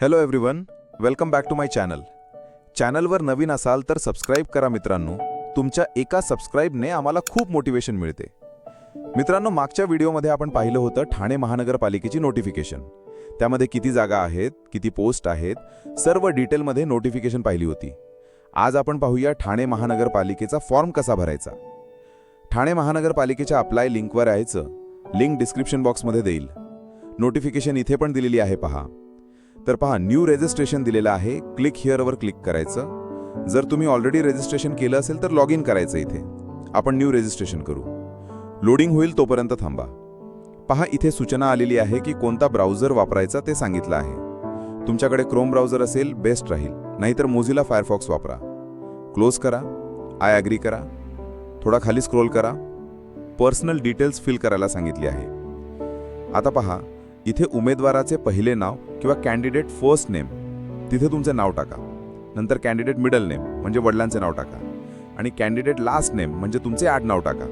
Hello everyone welcome back to my channel चॅनलवर नवीन असाल तर सबस्क्राईब करा मित्रांनो. तुमच्या एका सबस्क्राईबने आम्हाला खूप मोटिवेशन मिळते. मित्रांनो मागच्या व्हिडिओमध्ये आपण पाहिलं होतं ठाणे महानगरपालिकेची नोटिफिकेशन त्यामध्ये किती जागा आहेत किती पोस्ट आहेत सर्व डिटेलमध्ये नोटिफिकेशन पाहिली होती. आज आपण पाहूया ठाणे महानगरपालिकेचा फॉर्म कसा भरायचा. ठाणे महानगरपालिकेच्या अप्लाय लिंकवर यायचं. लिंक डिस्क्रिप्शन बॉक्समध्ये देईल. नोटिफिकेशन इथे पण दिलेली आहे पहा. तर पहा न्यू रेजिस्ट्रेशन दिलेलं आहे. क्लिक हिअरवर क्लिक करायचं. जर तुम्ही ऑलरेडी रेजिस्ट्रेशन केलं असेल तर लॉग इन करायचं इथे. आपण न्यू रेजिस्ट्रेशन करू. लोडिंग होईल तोपर्यंत थांबा. पहा इथे सूचना आलेली आहे की कोणता ब्राउझर वापरायचा ते सांगितलं आहे. तुमच्याकडे क्रोम ब्राउझर असेल बेस्ट राहील. नाहीतर मोझिला फायरफॉक्स वापरा. क्लोज करा. आय ॲग्री करा. थोडा खाली स्क्रोल करा. पर्सनल डिटेल्स फिल करायला सांगितली आहे. आता पहा इथे उमेदवाराचे पहिले नाव किंवा कॅन्डिडेट फर्स्ट नेम तिथे तुमचे नाव टाका. नंतर कॅन्डिडेट मिडल नेम म्हणजे वडिलांचे नाव टाका. आणि कॅन्डिडेट लास्ट नेम म्हणजे तुमचे आडनाव टाका.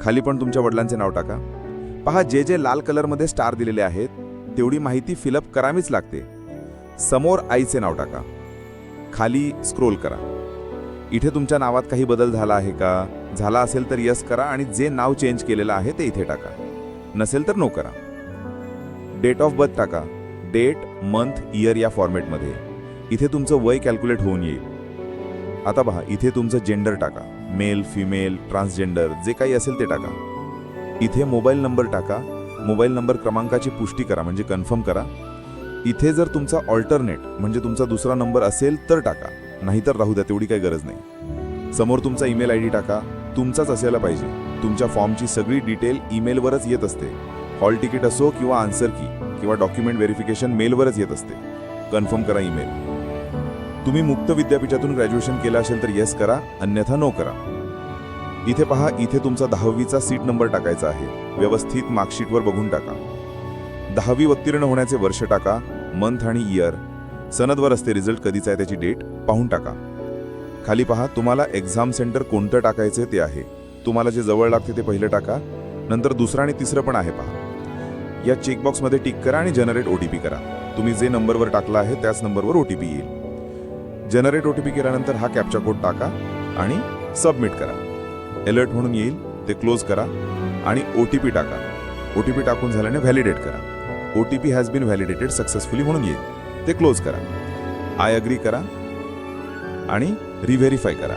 खाली पण तुमच्या वडिलांचे नाव टाका. पहा जे जे लाल कलरमध्ये स्टार दिलेले आहेत तेवढी माहिती फिलअप करावीच लागते. समोर आईचे नाव टाका. खाली स्क्रोल करा. इथे तुमच्या नावात काही बदल झाला आहे का? झाला असेल तर यस करा आणि जे नाव चेंज केलेलं आहे ते इथे टाका. नसेल तर नो करा. डेट ऑफ बर्थ टाका. डेट मंथ इयर या फॉर्मॅटमध्ये इथे तुमचं वय कॅल्क्युलेट होऊन येईल. आता पहा इथे तुमचं जेंडर टाका. मेल फिमेल ट्रान्सजेंडर जे काही असेल ते टाका. इथे मोबाईल नंबर टाका. मोबाईल नंबर क्रमांकाची पुष्टी करा म्हणजे कन्फर्म करा. इथे जर तुमचा ऑल्टरनेट म्हणजे तुमचा दुसरा नंबर असेल तर टाका. नाहीतर राहू द्या तेवढी काही गरज नाही. समोर तुमचा ईमेल आय डी टाका. तुमचाच असायला पाहिजे. तुमच्या फॉर्मची सगळी डिटेल ईमेलवरच येत असते. हॉल तिकीट असो किंवा आन्सर की किंवा डॉक्युमेंट व्हेरिफिकेशन मेलवरच येत असते. कन्फर्म करा ईमेल. तुम्ही मुक्त विद्यापीठातून ग्रॅज्युएशन केलं असेल तर येस करा अन्यथा नो करा. इथे पहा इथे तुमचा दहावीचा सीट नंबर टाकायचा आहे. व्यवस्थित मार्कशीटवर बघून टाका. दहावी उत्तीर्ण होण्याचे वर्ष टाका मंथ आणि इयर. सनदवर असते रिझल्ट कधीचा आहे त्याची डेट पाहून टाका. खाली पहा तुम्हाला एक्झाम सेंटर कोणतं टाकायचं ते आहे. तुम्हाला जे जवळ लागते ते पहिलं टाका. नंतर दुसरं आणि तिसरं पण आहे पहा. या चेकबॉक्समध्ये टिक करा आणि जनरेट ओ टी पी करा. तुम्ही जे नंबरवर टाकला आहे त्याच नंबरवर ओ टी पी येईल. जनरेट ओ टी पी केल्यानंतर हा कॅप्चा कोड टाका आणि सबमिट करा. अलर्ट म्हणून येईल ते क्लोज करा आणि ओ टी पी टाका. ओ टी पी टाकून झाल्याने व्हॅलिडेट करा. O T P has been validated successfully म्हणून येईल. ते क्लोज करा. आय अग्री करा आणि रिव्हेरीफाय करा.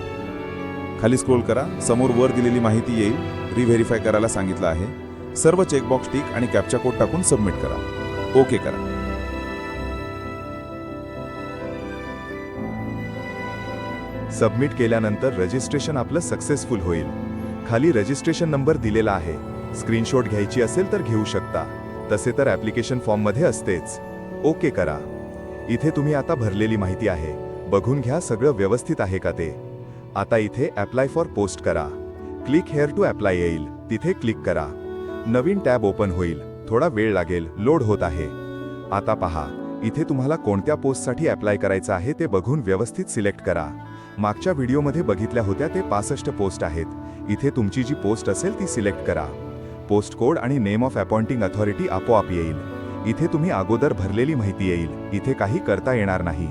खाली स्क्रोल करा. समोर वर दिलेली माहिती येईल. रिव्हेरीफाय करायला सांगितलं आहे. सर्व चेकबॉक्स टिक आणि कॅप्चा कोड टाकून सबमिट करा. ओके करा. सबमिट केल्यानंतर रजिस्ट्रेशन आपलं सक्सेसफुल होईल. खाली रजिस्ट्रेशन नंबर दिलेला आहे. स्क्रीनशॉट घ्यायची असेल तर घेऊ शकता. तसे तर ॲप्लिकेशन फॉर्ममध्ये असतेच. ओके करा. इथे तुम्ही आता भरलेली माहिती आहे. बघून घ्या सगळं व्यवस्थित आहे का ते. आता इथे अप्लाय फॉर पोस्ट करा. क्लिक हेअर टू अप्लाय येईल. तिथे क्लिक करा. नवीन टॅब ओपन होईल. थोडा वेळ लागेल. लोड होत आहे. आता पहा. इथे तुम्हाला कोणत्या पोस्टसाठी अप्लाय करायचं आहे ते बघून व्यवस्थित सिलेक्ट करा. मागच्या व्हिडिओमध्ये बघितल्या होत्या ते पासष्ट पोस्ट आहेत. इथे तुमची जी पोस्ट असेल ती सिलेक्ट करा. पोस्ट कोड आणि नेम ऑफ अपॉइंटिंग अथॉरिटी आपोआप येईल. इथे तुम्ही अगोदर भरलेली माहिती येईल. इथे काही करता येणार नाही.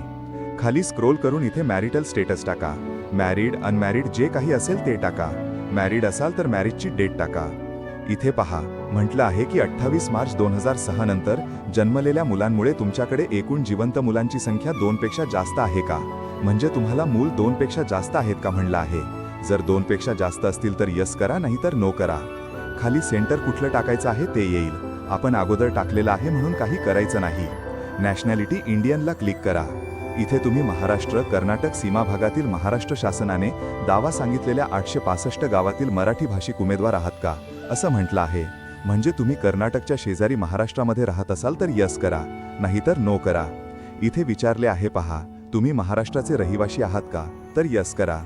खाली स्क्रोल करून इथे मॅरिटल स्टेटस टाका. मॅरिड अनमॅरिड जे काही असेल ते टाका. मॅरिड असाल तर मॅरिजची डेट टाका. इथे पहा. म्हटलं आहे की अठ्ठावीस मार्च दोन हजार सहा नंतर जन्मलेल्या मुलांमुळे तुमच्याकडे एकूण जिवंत मुलांची संख्या दोनपेक्षा जास्त आहे का? म्हणजे तुम्हाला मूल दोनपेक्षा जास्त आहेत का म्हणलं आहे? जर दोनपेक्षा जास्त असतील तर यस करा नाहीतर नो करा. खाली सेंटर कुठलं टाकायचं आहे ते येईल. आपण अगोदर टाकलेलं आहे म्हणून काही करायचं नाही. नॅशनॅलिटी इंडियनला क्लिक करा. इथे तुम्ही महाराष्ट्र कर्नाटक सीमा भागातील महाराष्ट्र शासनाने दावा सांगितलेल्या आठशे पासष्ट गावातील मराठी भाषिक उमेदवार आहात का? असं म्हटलं आहे. म्हणजे तुम्ही कर्नाटकच्या शेजारी महाराष्ट्रामध्ये राहत असाल तर यस करा नाहीतर नो करा. इथे विचारले आहे पहा तुम्ही महाराष्ट्राचे रहिवासी आहात का? तर यस करा.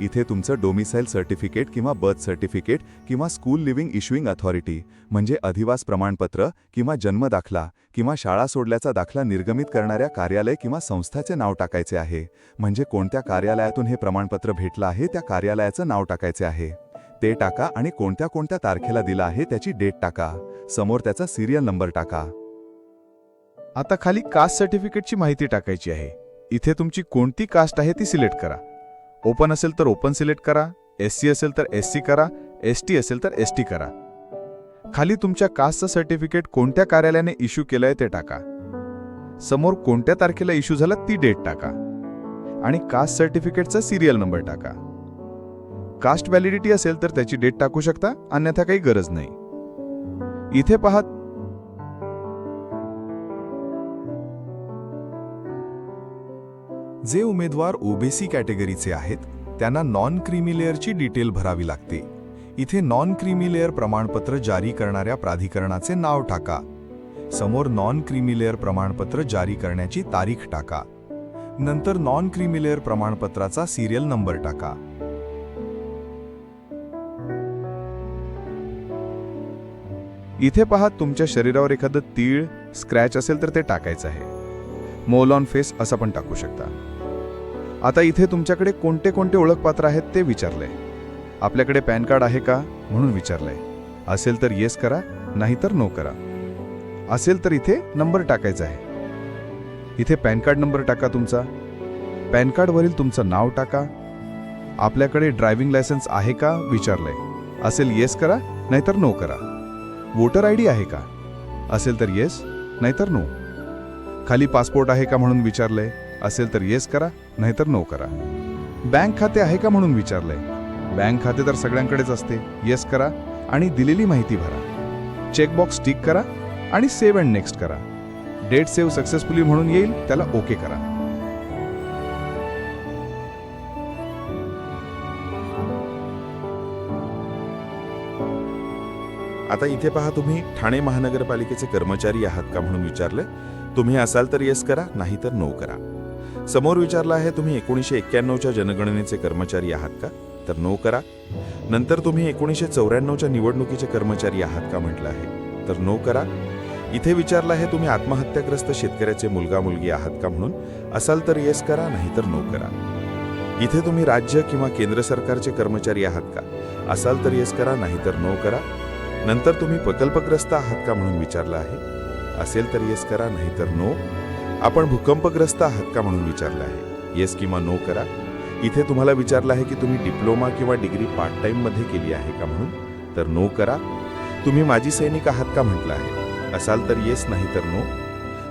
इथे तुमचं डोमिसाईल सर्टिफिकेट किंवा बर्थ सर्टिफिकेट किंवा स्कूल लिव्हिंग इश्युईंग अथॉरिटी म्हणजे अधिवास प्रमाणपत्र किंवा जन्मदाखला किंवा शाळा सोडल्याचा दाखला निर्गमित करणाऱ्या कार्यालय किंवा संस्थाचे नाव टाकायचे आहे. म्हणजे कोणत्या कार्यालयातून हे प्रमाणपत्र भेटलं आहे त्या कार्यालयाचं नाव टाकायचे आहे. ते टाका आणि कोणत्या कोणत्या तारखेला दिला आहे त्याची डेट टाका. समोर त्याचा सिरियल नंबर टाका. आता खाली कास्ट सर्टिफिकेटची माहिती टाकायची आहे. इथे तुमची कोणती कास्ट आहे ती सिलेक्ट करा. ओपन असेल तर ओपन सिलेक्ट करा. एस सी असेल तर एस सी करा. एस टी असेल तर एस टी करा. खाली तुमच्या कास्टचं सर्टिफिकेट कोणत्या कार्यालयाने इश्यू केलंय ते टाका. समोर कोणत्या तारखेला इश्यू झाला ती डेट टाका. आणि कास्ट सर्टिफिकेटचा सिरियल नंबर टाका. कास्ट व्हॅलिडिटी असेल तर त्याची डेट टाकू शकता अन्यथा काही गरज नाही. इथे पहा. जे उमेदवार ओबीसी कॅटेगरीचे आहेत त्यांना नॉन क्रीमी लेअरची डिटेल भरावी लागते. इथे नॉन क्रीमी लेअर प्रमाणपत्र जारी करणाऱ्या प्राधिकरणाचे नाव टाका. समोर नॉन क्रीमी लेअर प्रमाणपत्र जारी करण्याची तारीख टाका. नंतर नॉन क्रीमी लेअर प्रमाणपत्राचा सिरियल नंबर टाका. इथे पहा तुमच्या शरीरावर एखादं तीळ स्क्रॅच असेल तर ते टाकायचं आहे. मोल ऑन फेस असं पण टाकू शकता. आता इथे तुमच्याकडे कोणते कोणते ओळखपत्र आहेत ते विचारलंय. आपल्याकडे पॅन कार्ड आहे का? म्हणून विचारलंय. असेल तर येस करा नाही तर नो करा. असेल तर इथे नंबर टाकायचा आहे. इथे पॅन कार्ड नंबर टाका तुमचा. पॅन कार्डवरील तुमचं नाव टाका. आपल्याकडे ड्रायव्हिंग लायसन्स आहे का? विचारलंय. असेल येस करा नाहीतर नो करा. वोटर आय डी आहे का? असेल तर येस नाहीतर नो खाली पासपोर्ट आहे का म्हणून विचारलंय? असेल तर येस करा नाहीतर नो करा. बँक खाते आहे का म्हणून विचारलंय? बँक खाते तर सगळ्यांकडेच असते. येस करा आणि दिलेली माहिती भरा. चेकबॉक्स टिक करा आणि सेव्ह अँड नेक्स्ट करा. डेट सेव्ह सक्सेसफुली म्हणून येईल त्याला ओके करा. आता इथे पहा तुम्ही ठाणे महानगरपालिकेचे कर्मचारी आहात का म्हणून विचारलं? तुम्ही असाल तर येस करा नाही तर नो करा. समोर विचारलं आहे तुम्ही एकोणीसशे एक्क्याण्णवच्या जनगणनेचे कर्मचारी आहात का? तर नो करा. नंतर तुम्ही एकोणीसशे चौऱ्याण्णवच्या निवडणुकीचे कर्मचारी आहात का म्हटलं आहे? तर नो करा. इथे विचारलं आहे तुम्ही आत्महत्याग्रस्त शेतकऱ्याचे मुलगा मुलगी आहात का म्हणून? असाल तर येस करा नाही तर नो करा. इथे तुम्ही राज्य किंवा केंद्र सरकारचे कर्मचारी आहात का? असाल तर येस करा नाही तर नो करा. नंतर तुम्ही प्रकल्पग्रस्त आहात का म्हणून विचारलं आहे? असेल तर येस करा नाही तर नो आपण भूकंपग्रस्त आहात का म्हणून विचारलं आहे? येस किंवा नो करा. इथे तुम्हाला विचारलं आहे की तुम्ही डिप्लोमा किंवा डिग्री पार्ट टाईममध्ये केली आहे का म्हणून? तर नो करा. तुम्ही माजी सैनिक आहात का म्हटलं आहे? असाल तर येस नाही तर नो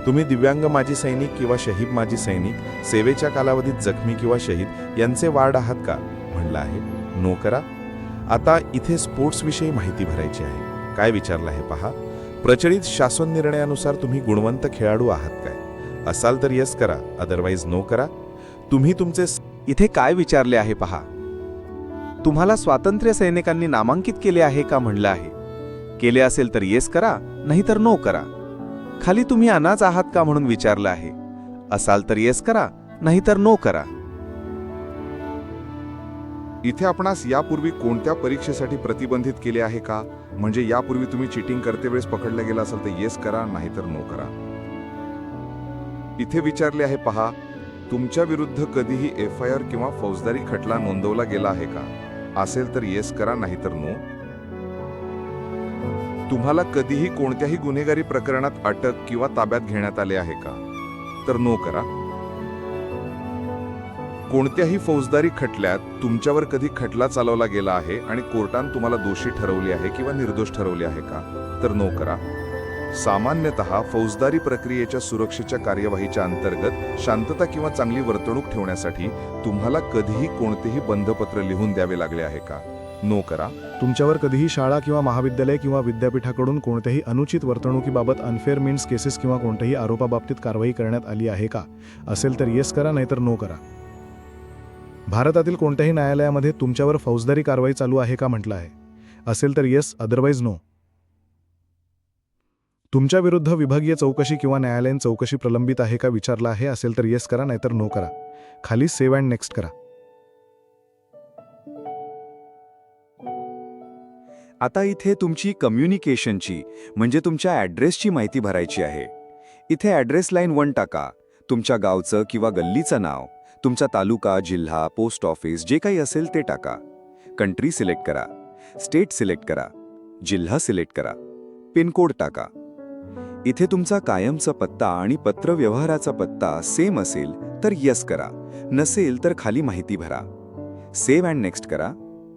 तुम्ही दिव्यांग माजी सैनिक किंवा शहीद माजी सैनिक सेवेच्या कालावधीत जखमी किंवा शहीद यांचे वार्ड आहात का? म्हणलं आहे. नो करा. आता इथे स्पोर्ट्सविषयी माहिती भरायची आहे. काय विचारलं आहे पहा. प्रचलित शासन निर्णयानुसार तुम्ही गुणवंत खेळाडू आहात काय? असाल तर येस करा अदरवाईज नो करा. तुम्ही तुमचे इथे काय विचारले आहे पहा. तुम्हाला स्वातंत्र्य सैनिकांनी नामांकित केले आहे का म्हणलं आहे? केले असेल तर येस करा नाही तर नो करा. खाली तुम्ही अनाज आहात का म्हणून विचारलं आहे? असाल तर येस करा नाही तर नो करा. इथे आपणास यापूर्वी कोणत्या परीक्षेसाठी प्रतिबंधित केले आहे का? म्हणजे यापूर्वी तुम्ही चिटिंग करते वेळेस पकडल्या गेला असाल तर येस करा नाहीतर नो करा. इथे विचारले आहे पहा तुमच्या विरुद्ध कधीही एफ आय आर किंवा फौजदारी खटला नोंदवला गेला आहे का? असेल तर येस करा नाहीतर नो तुम्हाला कधीही कोणत्याही गुन्हेगारी प्रकरणात अटक किंवा ताब्यात घेण्यात आले आहे का? तर नो करा. कोणत्याही फौजदारी खटल्यात तुमच्यावर कधी खटला चालवला गेला आहे आणि कोर्टान तुम्हाला दोषी ठरवले आहे किंवा निर्दोष ठरवले आहे का? तर नो करा. सामान्यतः फौजदारी प्रक्रियेच्या सुरक्षेच्या कार्यवाहीच्या अंतर्गत शांतता किंवा चांगली वर्तणूक ठेवण्यासाठी तुम्हाला कधीही कोणतेही बंधपत्र लिहून द्यावे लागले आहे का? नो करा. तुमच्यावर कधीही शाळा किंवा महाविद्यालय किंवा विद्यापीठाकडून कोणत्याही अनुचित वर्तणुकीबाबत अनफेअर मीन्स केसेस किंवा कोणत्याही आरोपाबाबतीत कारवाई करण्यात आली आहे का? असेल तर येस करा नाहीतर नो करा. भारतातील कोणत्याही न्यायालयामध्ये तुमच्यावर फौजदारी कारवाई चालू आहे का म्हटलं आहे? असेल तर येस अदरवाईज नो तुमच्या विरुद्ध विभागीय चौकशी किंवा न्यायालयीन चौकशी प्रलंबित आहे का विचारला आहे? असेल तर येस करा नाहीतर नो करा. खाली सेव्ह अँड नेक्स्ट करा. आता इथे तुमची कम्युनिकेशनची म्हणजे तुमच्या ॲड्रेसची माहिती भरायची आहे. इथे ॲड्रेस लाईन वन टाका. तुमच्या गावचं किंवा गल्लीचं नाव. तुमचा तालुका जिल्हा पोस्ट ऑफिस जे काही असेल ते टाका. कंट्री सिलेक्ट करा. स्टेट सिलेक्ट करा. जिल्हा सिलेक्ट करा. पिनकोड टाका. इथे तुमचा कायमचा पत्ता आणि पत्रव्यवहाराचा पत्ता सेम असेल तर यस करा. नसेल तर खाली माहिती भरा. सेव्ह अँड नेक्स्ट करा.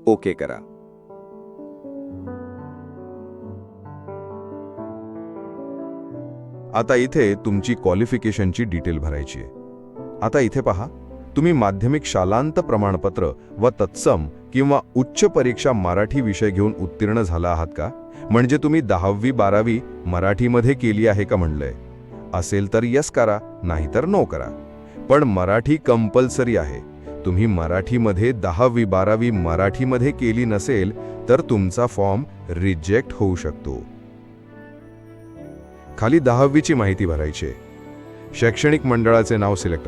ओके करा. आता इथे तुमची क्वालिफिकेशनची डिटेल भरायची आहे. आता इथे पहा. तुम्ही माध्यमिक शालांत प्रमाणपत्र व तत्सम किंवा उच्च परीक्षा मराठी विषय घेऊन उत्तीर्ण झाला आहात का? म्हणजे तुम्ही दहावी बारावी मराठीमध्ये केली आहे का म्हणलंय? असेल तर यस करा नाहीतर नो करा. पण मराठी कंपल्सरी आहे. तुम्ही मराठीमध्ये दहावी बारावी मराठीमध्ये केली नसेल तर तुमचा फॉर्म रिजेक्ट होऊ शकतो. खाली दहावीची माहिती भरायची शैक्षणिक मंडळाचे नाव सिलेक्ट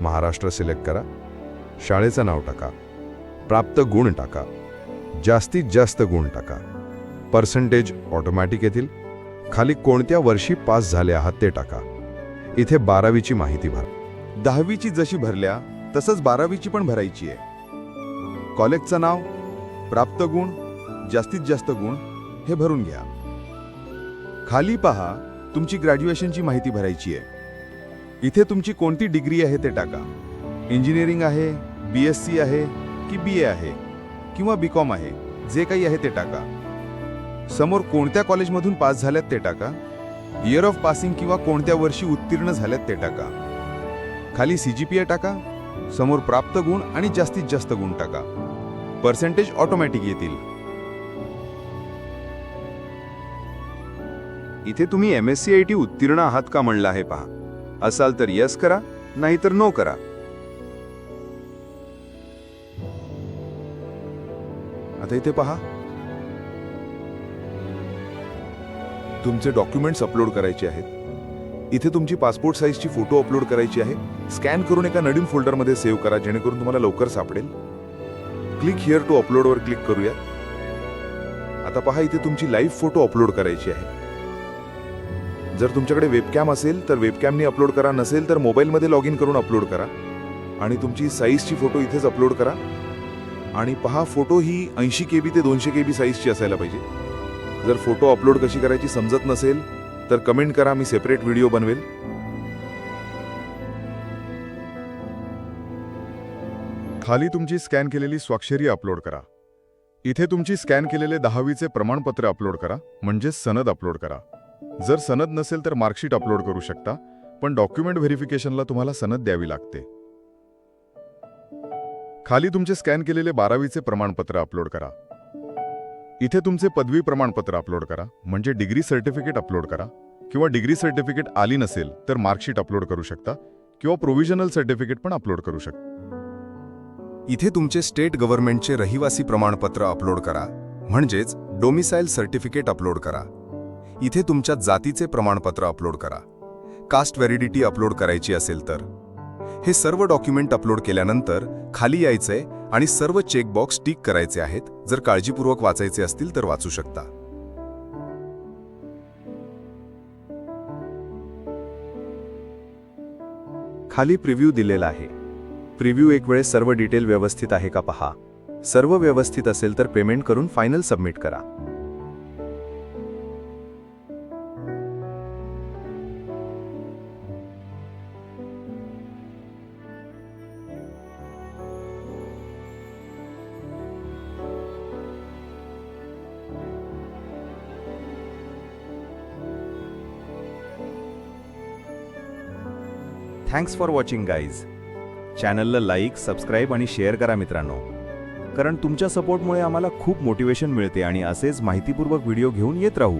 महाराष्ट्र सिलेक्ट करा. शाळेचं नाव टाका. प्राप्त गुण टाका. जास्तीत जास्त गुण टाका. पर्सेंटेज ऑटोमॅटिक येतील. खाली कोणत्या वर्षी पास झाले आहात ते टाका. इथे बारावीची माहिती भरा. दहावीची जशी भरल्या तसंच बारावीची पण भरायची आहे. कॉलेजचं नाव प्राप्त गुण जास्तीत जास्त गुण हे भरून घ्या. खाली पहा तुमची ग्रॅज्युएशनची माहिती भरायची आहे. इथे तुमची कोणती डिग्री आहे ते टाका. इंजिनिअरिंग आहे बी एस सी आहे की बी ए आहे किंवा बी कॉम आहे जे काही आहे ते टाका. समोर कोणत्या कॉलेजमधून पास झाल्यात ते टाका. इयर ऑफ पासिंग किंवा कोणत्या वर्षी उत्तीर्ण झाल्यात ते टाका. खाली सी जी पी ए टाका समोर प्राप्त गुण आणि जास्तीत जास्त गुण टाका. पर्सेंटेज ऑटोमॅटिक येतील. इथे तुम्ही M S C I T उत्तीर्ण आहात का म्हणलं आहे पहा. असाल तर यस करा नाहीतर नो करा. आता इथे पहा. तुमचे डॉक्युमेंट्स अपलोड करायचे आहेत. इथे तुमची पासपोर्ट साईजची फोटो अपलोड करायची आहे. स्कॅन करून एका नवीन फोल्डरमध्ये सेव्ह करा जेणेकरून तुम्हाला लवकर सापडेल. क्लिक हिअर टू अपलोडवर क्लिक करूया. आता पहा इथे तुमची लाईव्ह फोटो अपलोड करायची आहे. जर तुमच्याकडे वेबकॅम असेल तर वेबकॅमनी अपलोड करा. नसेल तर मोबाईलमध्ये लॉग इन करून अपलोड करा. आणि तुमची साईजची फोटो इथेच अपलोड करा. आणि पहा फोटो ही ऐंशी के बी ते दोनशे के बी साईजची असायला पाहिजे. जर फोटो अपलोड कशी करायची समजत नसेल तर कमेंट करा मी सेपरेट व्हिडिओ बनवेल. खाली तुमची स्कॅन केलेली स्वाक्षरी अपलोड करा. इथे तुमची स्कॅन केलेले दहावीचे प्रमाणपत्र अपलोड करा म्हणजेच सनद अपलोड करा. जर सनद नसेल तर मार्कशीट अपलोड करू शकता पण डॉक्युमेंट व्हेरिफिकेशनला तुम्हाला सनद द्यावी लागते. खाली तुमचे स्कॅन केलेले बारावीचे प्रमाणपत्र अपलोड करा. इथे तुमचे पदवी प्रमाणपत्र अपलोड करा म्हणजे डिग्री सर्टिफिकेट अपलोड करा किंवा डिग्री सर्टिफिकेट आली नसेल तर मार्कशीट अपलोड करू शकता किंवा प्रोव्हिजनल सर्टिफिकेट पण अपलोड करू शकता. इथे तुमचे स्टेट गव्हर्नमेंटचे रहिवासी प्रमाणपत्र अपलोड करा म्हणजेच डोमिसाईल सर्टिफिकेट अपलोड करा. इथे तुमच्या जातीचे प्रमाणपत्र अपलोड करा. कास्ट व्हॅलिडिटी अपलोड करायची असेल तर. हे सर्व डॉक्युमेंट अपलोड केल्यानंतर खाली यायचंय आणि सर्व चेकबॉक्स टिक करायचे आहेत जर काळजीपूर्वक वाचायचे असतील तर वाचू शकता. खाली प्रिव्ह्यू दिलेला आहे. प्रिव्ह्यू एक वेळेस सर्व डिटेल व्यवस्थित आहे का पहा. सर्व व्यवस्थित असेल तर पेमेंट करून फायनल सबमिट करा. थँक्स फॉर वॉचिंग गाईज चॅनलला लाईक सबस्क्राईब आणि शेअर करा मित्रांनो. कारण तुमच्या सपोर्टमुळे आम्हाला खूप मोटिवेशन मिळते आणि असेच माहितीपूर्वक व्हिडिओ घेऊन येत राहू.